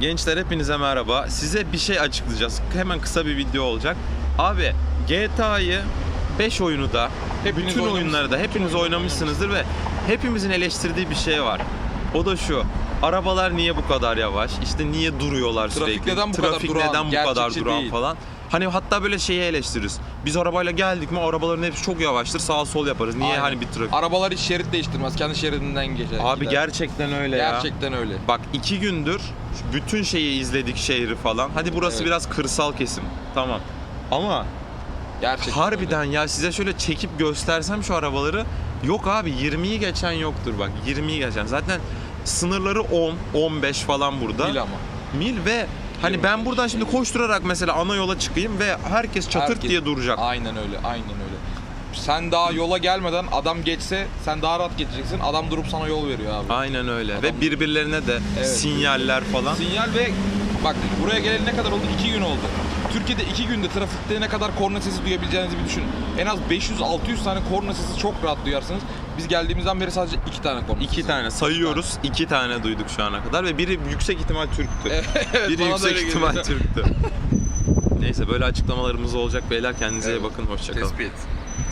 Gençler hepinize merhaba. Size bir şey açıklayacağız. Hemen kısa bir video olacak. Abi GTA'yı 5 oyunu da, Hepiniz bütün oyunları da hepiniz oynamışsınızdır ve hepimizin eleştirdiği bir şey var. O da şu. Arabalar niye bu kadar yavaş? İşte niye duruyorlar Trafik sürekli? neden bu kadar Trafik durağan? neden bu kadar Gerçekçi duran değil. falan. Hani hatta böyle şeyi eleştiririz. Biz arabayla geldik mi arabaların hepsi çok yavaştır. Sağ sol yaparız. Niye Aynen. hani bir trafik? Arabalar hiç şerit değiştirmez. Kendi şeridinden geçer. Abi gider. gerçekten öyle ya. Gerçekten öyle. Bak iki gündür bütün şeyi izledik şehri falan. Hadi burası Evet. biraz kırsal kesim. Tamam. Ama Gerçekten harbiden ya size şöyle çekip göstersem şu arabaları yok abi 20'yi geçen yoktur bak 20'yi geçen. Zaten sınırları 10, 15 falan burada. öyle. Değil ama. Mil ve hani ben buradan şimdi koşturarak mesela ana yola çıkayım ve herkes çatır Herkes- diye duracak. Aynen öyle. Aynen öyle. Sen daha yola gelmeden adam geçse sen daha rahat geçeceksin. Adam durup sana yol veriyor abi. Aynen öyle Adam- ve birbirlerine de Evet. sinyaller falan. Sinyal ve bak buraya geleli ne kadar oldu? 2 gün oldu. Türkiye'de 2 günde trafikte ne kadar korna sesi duyabileceğinizi bir düşünün. En az 500-600 tane korna sesi çok rahat duyarsınız. Biz geldiğimizden beri sadece 2 tane korna İki sesi. tane sayıyoruz. iki tane duyduk şu ana kadar ve biri yüksek ihtimal Türk'tü. Evet, biri yüksek ihtimal geliyor. Türk'tü. Neyse böyle açıklamalarımız olacak beyler. Kendinize iyi Evet. bakın. Hoşçakalın. Tespit.